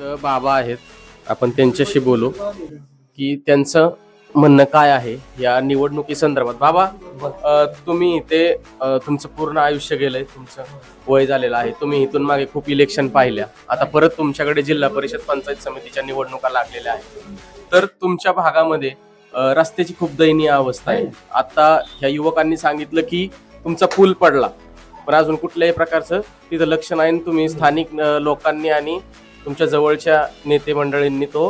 बाबा आहेत. आपण त्यांच्याशी बोलू की त्यांचं म्हणणं काय आहे या निवडणुकी संदर्भात. बाबा अ, तुम्ही इथे अ, तुमचं पूर्ण आयुष्य गेलंय तुमचं वय झालेलं आहे. तुम्ही इथून मागे खूप इलेक्शन पाहिल्या. आता परत तुमच्याकडे जिल्हा परिषद पंचायत समितीच्या निवडणुका लागलेल्या आहेत. तर तुमच्या भागामध्ये अ, रस्त्याची खूप दयनीय अवस्था आहे. आता ह्या युवकांनी सांगितलं की तुमचा पूल पडला. पण अजून कुठल्याही प्रकारचं तिथं लक्ष नाही आणि तुम्ही स्थानिक अ, लोकांनी आणि तुमच्या जवळच्या नेते मंडळींनी तो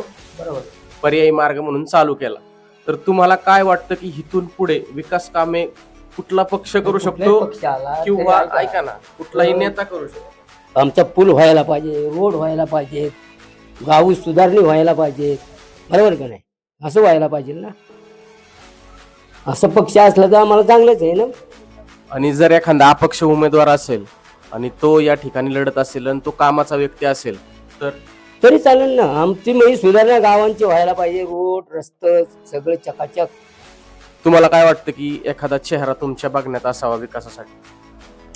पर्यायी मार्ग म्हणून चालू केला. तर तुम्हाला काय वाटतं की इथून पुढे विकास कामे कुठला पक्ष करू शकतो किंवा ऐका ना. कुठलाही नेता करू शकतो? आमचा पूल व्हायला पाहिजे रोड व्हायला पाहिजे गाव सुधारणी व्हायला पाहिजे. बरोबर का नाही? असं व्हायला पाहिजे ना. असं पक्ष असलं तर आम्हाला चांगलंच आहे ना. आणि जर एखादा अपक्ष उमेदवार असेल आणि तो या ठिकाणी लढत असेल आणि तो कामाचा व्यक्ती असेल तर? तरी चालेल ना. आमची म्हणजे सुधारणा गावांची व्हायला पाहिजे. रोड रस्ते सगळं चकाचक. तुम्हाला काय वाटतं की एखादा चेहरा तुमच्या बघण्यात असावा विकासासाठी?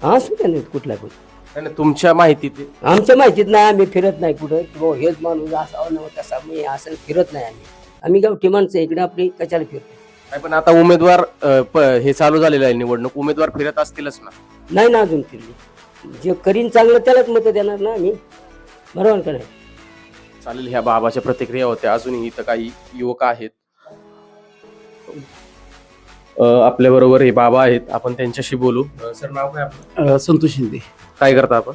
असू द्या नाही कुठला पण. आणि तुमच्या माहितीत. आमच्या माहितीत नाही आम्ही फिरत नाही कुठं. किंवा हेच माणूस असावं नव्हतं तसा मी असं फिरत नाही आम्ही. आम्ही गावठी माणसं इकडे आपली कशाला फिरतो? नाही पण आता उमेदवार अ, प- हे चालू झालेलं आहे निवडणूक. उमेदवार फिरत असतीलच ना. नाही ना अजून फिरली. जे करीन चांगलं त्यालाच मतं देणार ना आम्ही. बरोबर का नाही? चालेल ह्या बाबाच्या प्रतिक्रिया होत्या. अजूनही इथं काही युवक आहेत. आपल्या बरोबर हे बाबा आहेत. आपण त्यांच्याशी बोलू. सर नाव काय आपलं? अ, संतोष शिंदे. काय करता आपण?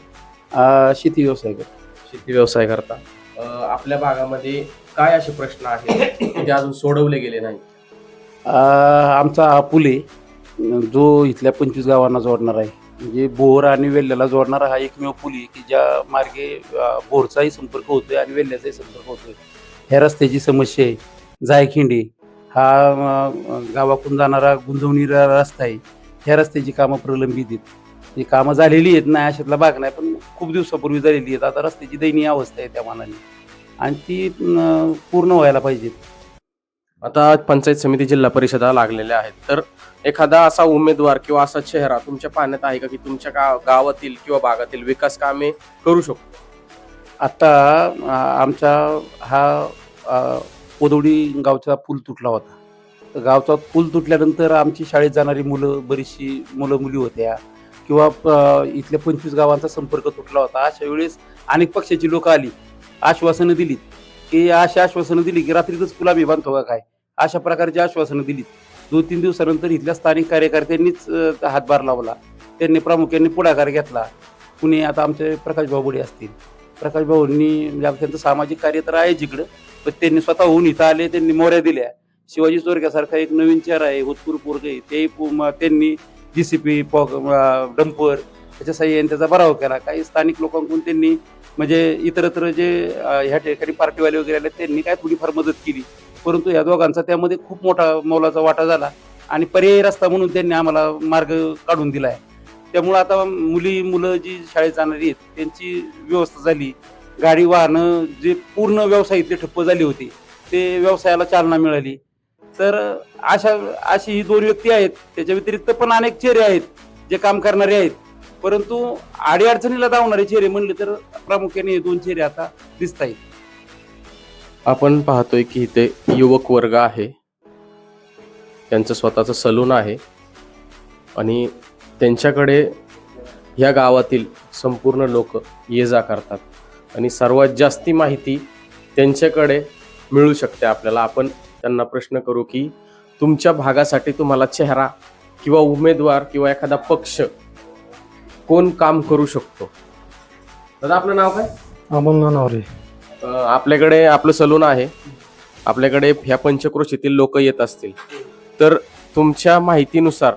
अ, शेती व्यवसाय करतो. शेती व्यवसाय करता. अ, आपल्या भागामध्ये काय असे प्रश्न आहेत ते अजून सोडवले गेले नाही अ, आमचा हा पूल आहे. जो इथल्या पंचवीस गावांना जोडणार आहे. म्हणजे बोर आणि वेल्ल्याला जोडणारा हा एकमेव पूल आहे की ज्या मार्गे बोरचाही संपर्क होतोय आणि वेल्ल्याचाही संपर्क होतोय. ह्या रस्त्याची समस्या आहे. जायखिंडी हा गावाकडून जाणारा गुंजवणी रस्ता आहे. ह्या रस्त्याची कामं प्रलंबित आहेत. ही कामं झालेली आहेत नाही अशातला भाग नाही पण खूप दिवसापूर्वी झालेली आहेत. आता रस्त्याची दयनीय अवस्था आहे त्या मानाने. आणि ती पूर्ण व्हायला पाहिजेत आता पंचायत समिती जिल्हा परिषदा लागलेल्या आहेत. तर एखादा असा उमेदवार किंवा असा चेहरा तुमच्या पाहण्यात आहे का की तुमच्या गाव गावातील किंवा भागातील विकास कामे करू शकतो? आता आमचा हा आ, कोदवडी गावचा पूल तुटला होता. तर गावचा पूल तुटल्यानंतर आमची शाळेत जाणारी मुलं बरीचशी मुलं मुली होत्या. किंवा प- इथल्या पंचवीस गावांचा संपर्क तुटला होता. अशा वेळेस अनेक पक्षाची लोक आली आश्वासनं दिलीत की अशी आश्वासनं दिली की रात्रीतच पुला मी बांधतो का काय? अशा प्रकारची आश्वासनं दिलीत. दोन तीन दिवसानंतर इथल्या स्थानिक कार्यकर्त्यांनीच हातभार लावला. त्यांनी प्रामुख्याने पुढाकार घेतला. कुणी आता आमचे प्रकाश भाऊबुडे असतील. प्रकाश भाऊंनी म्हणजे आमच्या त्यांचं सामाजिक कार्य तर आहे जिकडं पण त्यांनी स्वतःहून इथं आले त्यांनी मोऱ्या दिल्या. शिवाजी चोरक्यासारखा एक नवीन चेहरा आहे होतपूर पोरग आहे ते पु- त्यांनी जी सी पी पॉक डंपर त्याच्या साह्याने त्याचा भराव केला. काही स्थानिक लोकांकडून त्यांनी म्हणजे इतरत्र जे ह्या ठिकाणी पार्टीवाले वगैरे आले त्यांनी काय थोडीफार मदत केली. परंतु या दोघांचा त्यामध्ये खूप मोठा मोलाचा वाटा झाला आणि पर्यायी रस्ता म्हणून त्यांनी आम्हाला मार्ग काढून दिला आहे त्यामुळं आता मुली मुलं जी शाळेत जाणारी आहेत त्यांची व्यवस्था झाली. गाडी वाहनं जे पूर्ण व्यवसाय इथले ठप्प झाले होते ते व्यवसायाला चालना मिळाली. तर अशा अशी ही दोन व्यक्ती आहेत त्याच्या व्यतिरिक्त पण अनेक चेहरे आहेत जे काम करणारे आहेत. परंतु अडीअडचणीला धावणारे चेहरे म्हणले तर प्रामुख्याने हे दोन चेहरे आता दिसत आहेत आपण पाहतोय की इथे युवक वर्ग आहे. त्यांचं स्वतःचं सलून आहे. आणि त्यांच्याकडे ह्या गावातील संपूर्ण लोक ये जा करतात. आणि सर्वात जास्ती माहिती त्यांच्याकडे मिळू शकते आपल्याला. आपण त्यांना प्रश्न करू की तुमच्या भागासाठी तुम्हाला चेहरा किंवा उमेदवार किंवा एखादा पक्ष कोण काम करू शकतो? दादा आपलं नाव काय? अमोल नानावरे. अ, आपल्याकडे आपलं सलून आहे. आपल्याकडे ह्या पंचक्रोशीतील लोक येत असतील. तर तुमच्या माहितीनुसार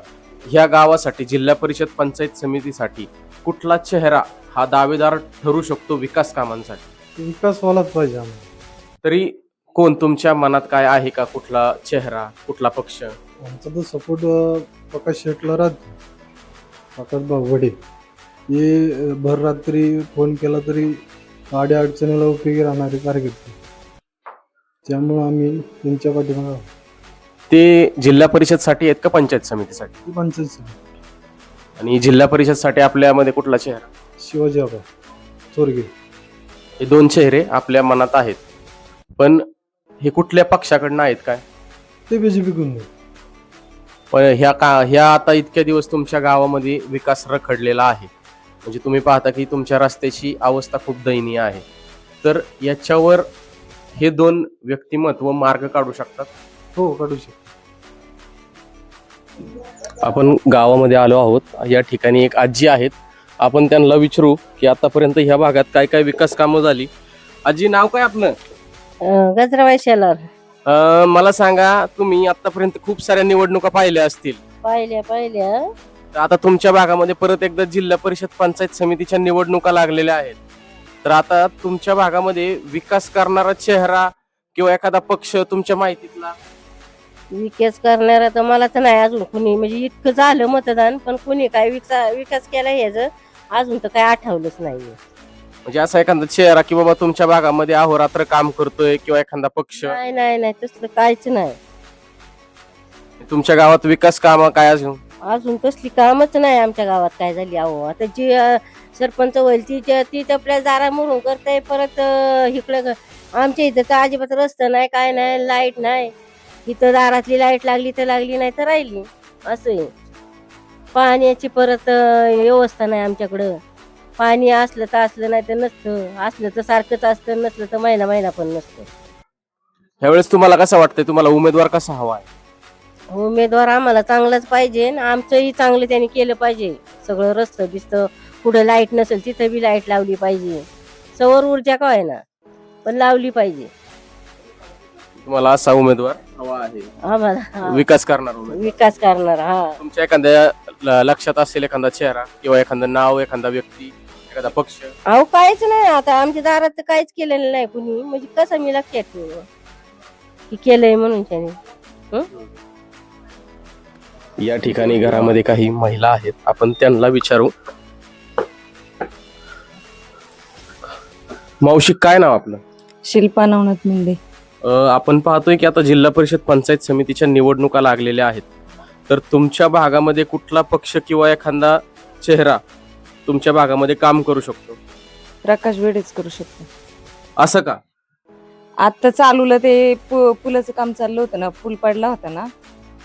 ह्या गावासाठी जिल्हा परिषद पंचायत समितीसाठी कुठला चेहरा हा दावेदार ठरू शकतो विकास कामांसाठी? विकास व्हायलाच पाहिजे आम्हाला. तरी कोण तुमच्या मनात काय आहे का? कुठला चेहरा कुठला पक्ष? आमचा तर सपोर्ट प्रकाश शेटला राहतो. प्रकाश बागवडे हे अं, भर रात्री फोन केला तरी आड्या अडचणीला उपयोगी राहणारे कार्यकर्ते त्यामुळं आम्ही त्यांच्या पाठीमागे आहोत. ते जिल्हा परिषदसाठी आहेत का पंचायत समितीसाठी? पंचायत समिती. आणि जिल्हा परिषदसाठी आपल्यामध्ये कुठला चेहरा? शिवाजी आबा चोरगे. हे दोन चेहरे आपल्या मनात आहेत. पण हे कुठल्या पक्षाकडनं आहेत काय? ते बीजेपी कडून पण ह्या का ह्या आता इतक्या दिवस तुमच्या गावामध्ये विकास रखडलेला आहे. म्हणजे तुम्ही पाहता की तुमच्या रस्त्याची अवस्था खूप दयनीय आहे. तर याच्यावर हे दोन व्यक्तिमत्व मार्ग काढू शकतात? हो काढू शकतो. आपण गावामध्ये आलो आहोत. या ठिकाणी एक आजी आहेत. आपण त्यांना विचारू की आतापर्यंत ह्या भागात काय काय विकास कामं झाली? आजी नाव काय आपलं? गजराबाई शेलार. अं, मला सांगा तुम्ही आतापर्यंत खूप साऱ्या निवडणुका पाहिल्या असतील. पाहिल्या पाहिल्या. तर आता तुमच्या भागामध्ये परत एकदा जिल्हा परिषद पंचायत समितीच्या निवडणुका लागलेल्या आहेत. तर आता तुमच्या भागामध्ये विकास करणारा चेहरा किंवा एखादा पक्ष तुमच्या माहितीतला? विकास करणारा तर मला तर नाही अजून कुणी. म्हणजे इतकं झालं मतदान पण कुणी काय विकास विकास केला ह्याच अजून तर काय आठवलंच नाही म्हणजे असा एखादा चेहरा की बाबा तुमच्या भागामध्ये अहोरात्र काम करतोय किंवा एखादा पक्ष? नाही नाही नाही तसलं काहीच नाही. तुमच्या गावात विकास काम काय अजून? अजून कसली कामच नाही आमच्या गावात काय झाली अहो. आता जी अं, सरपंच होईल ती ती तर आपल्या दारा मोडून करते परत अं, इकडं ग- आमच्या इथं तर अजिबात रस्ता नाही काय नाही लाइट नाही. इथं दारातली लाइट लागली तर लागली नाही तर राहिली. असं आहे पाण्याची परत अं, व्यवस्था नाही आमच्याकडं. पाणी असलं तर असलं नाही तर नसतं. असलं तर सारखंच असतं नसलं तर महिना महिना पण नसतं. ह्यावेळेस तुम्हाला कसं वाटतंय? तुम्हाला उमेदवार कसा हवा आहे? उमेदवार आम्हाला चांगलाच पाहिजे आणि आमचंही चांगलं त्यांनी केलं पाहिजे. सगळं रस्तं बिस्तं कुठं लाइट नसेल तिथं बी लाइट लावली पाहिजे. सौर ऊर्जा का आहे ना पण लावली पाहिजे. तुम्हाला असा उमेदवार हवा आहे. आम्हाला हा, विकास करणार उमेदवार. विकास करणार हा. तुमच्या एखाद्या ल- लक्षात असेल एखादा चेहरा किंवा एखादं नाव एखादा व्यक्ती एखादा पक्ष? अहो काहीच नाही. आता आमच्या दारात तर काहीच केलेलं नाही कुणी. म्हणजे कसं मी लक्षात ठेवू? की केलंय म्हणून त्याने. या ठिकाणी घरामध्ये काही महिला आहेत. आपण त्यांना विचारू. मावशी काय नाव आपलं? शिल्पा नवनाथ मुंडे. अं, आपण पाहतोय की आता जिल्हा परिषद पंचायत समितीच्या निवडणुका लागलेल्या आहेत. तर तुमच्या भागामध्ये कुठला पक्ष किंवा एखादा चेहरा तुमच्या भागामध्ये काम करू शकतो? प्रकाश बेडेच करू शकतो. असं का? आता चालूला ते पु- पुलाचं काम चाललं होतं ना पूल पडला होता ना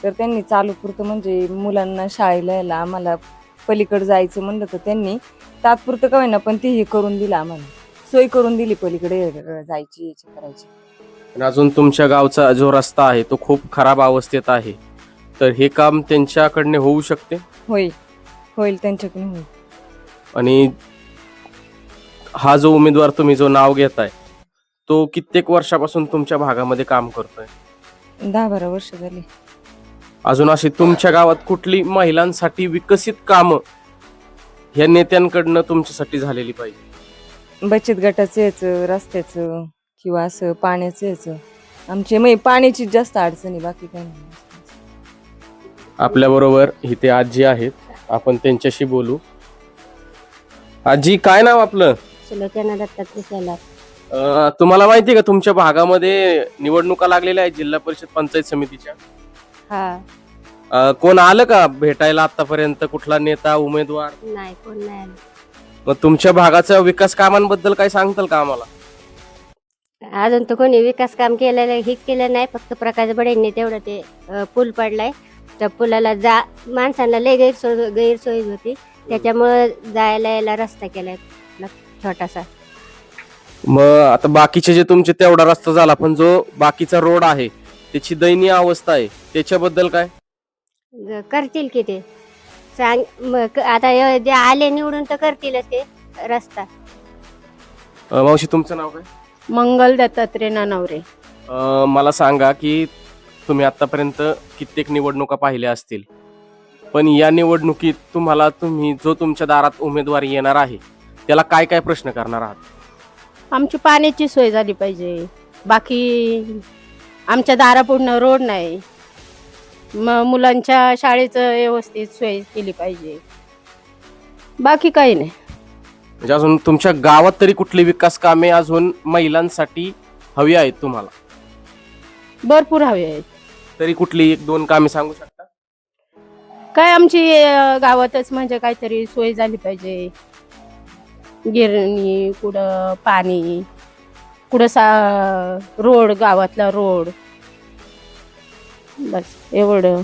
तर त्यांनी चालू पुरतं म्हणजे मुलांना शाळेला यायला आम्हाला पलीकडे जायचं म्हणलं तर त्यांनी तात्पुरतं का होईना पण ते हे करून दिलं आम्हाला. सोय करून दिली पलीकडे जायची याची करायची. आणि अजून तुमच्या गावचा जो रस्ता आहे तो खूप खराब अवस्थेत आहे. तर हे काम त्यांच्याकडने होऊ शकते? होईल. होईल त्यांच्याकडून होईल. आणि हा जो उमेदवार तुम्ही जो नाव घेताय तो कित्येक वर्षापासून तुमच्या भागामध्ये काम करतोय? दहा बारा वर्ष झाली. अजून अशी तुमच्या गावात कुठली महिलांसाठी विकसित कामं ह्या नेत्यांकडनं तुमच्यासाठी झालेली पाहिजे? बचत गटाचं याचं रस्त्याचं किंवा असं पाण्याचं याचं आमचे म्हणजे पाण्याची जास्त अडचण आहे बाकी काही नाही. आपल्या बरोबर इथे आजी आहेत. आपण त्यांच्याशी बोलू. आजी काय नाव आपलं? सुलोचना दत्तात्रय शेलार अं, तुम्हाला माहिती आहे का तुमच्या भागामध्ये निवडणुका लागलेल्या आहेत जिल्हा परिषद पंचायत समितीच्या? हा. अं, कोण आलं का भेटायला आतापर्यंत? कुठला नेता उमेदवार? नाही कोण नाही मग तुमच्या भागाच्या विकास कामांबद्दल काय सांगताल का आम्हाला? अजून तर कोणी विकास काम केलेलं हेच केलं नाही. फक्त प्रकाश बडेंनी तेवढं ते अ, पूल पडलाय. त्या पुलाला जा माणसांना लय गैरसोय गैरसोय होती. त्याच्यामुळं जायला यायला रस्ता केलाय छोटासा. मग आता बाकीचे जे तुमचे तेवढा रस्ता झाला पण जो बाकीचा रोड आहे त्याची दयनीय अवस्था आहे. त्याच्याबद्दल काय? ग- करतील की ते. सांग म- क- आता य- जे आले निवडून तर करतीलच ते रस्ता. अं, मावशी तुमचं नाव काय? मंगल दत्तात्रय नानवरे. अं, मला सांगा की तुम्ही आतापर्यंत कित्येक निवडणुका पाहिल्या असतील. पण या निवडणुकीत तुम्हाला तुम्ही जो तुमच्या दारात उमेदवार येणार आहे त्याला काय काय प्रश्न करणार आहात? आमची पाण्याची सोय झाली पाहिजे. बाकी आमच्या दारापुढनं रोड नाही. मग मुलांच्या शाळेचं व्यवस्थित सोय केली पाहिजे. बाकी काही नाही. म्हणजे अजून तुमच्या गावात तरी कुठली विकास कामे अजून महिलांसाठी हवी आहेत तुम्हाला? भरपूर हवे आहेत. तरी कुठली एक दोन कामे सांगू शकता? काय आमची अं, गावातच म्हणजे काहीतरी सोय झाली पाहिजे. गिरणी कुठं पाणी. कुठं सा रोड गावातला रोड. बस एवढं.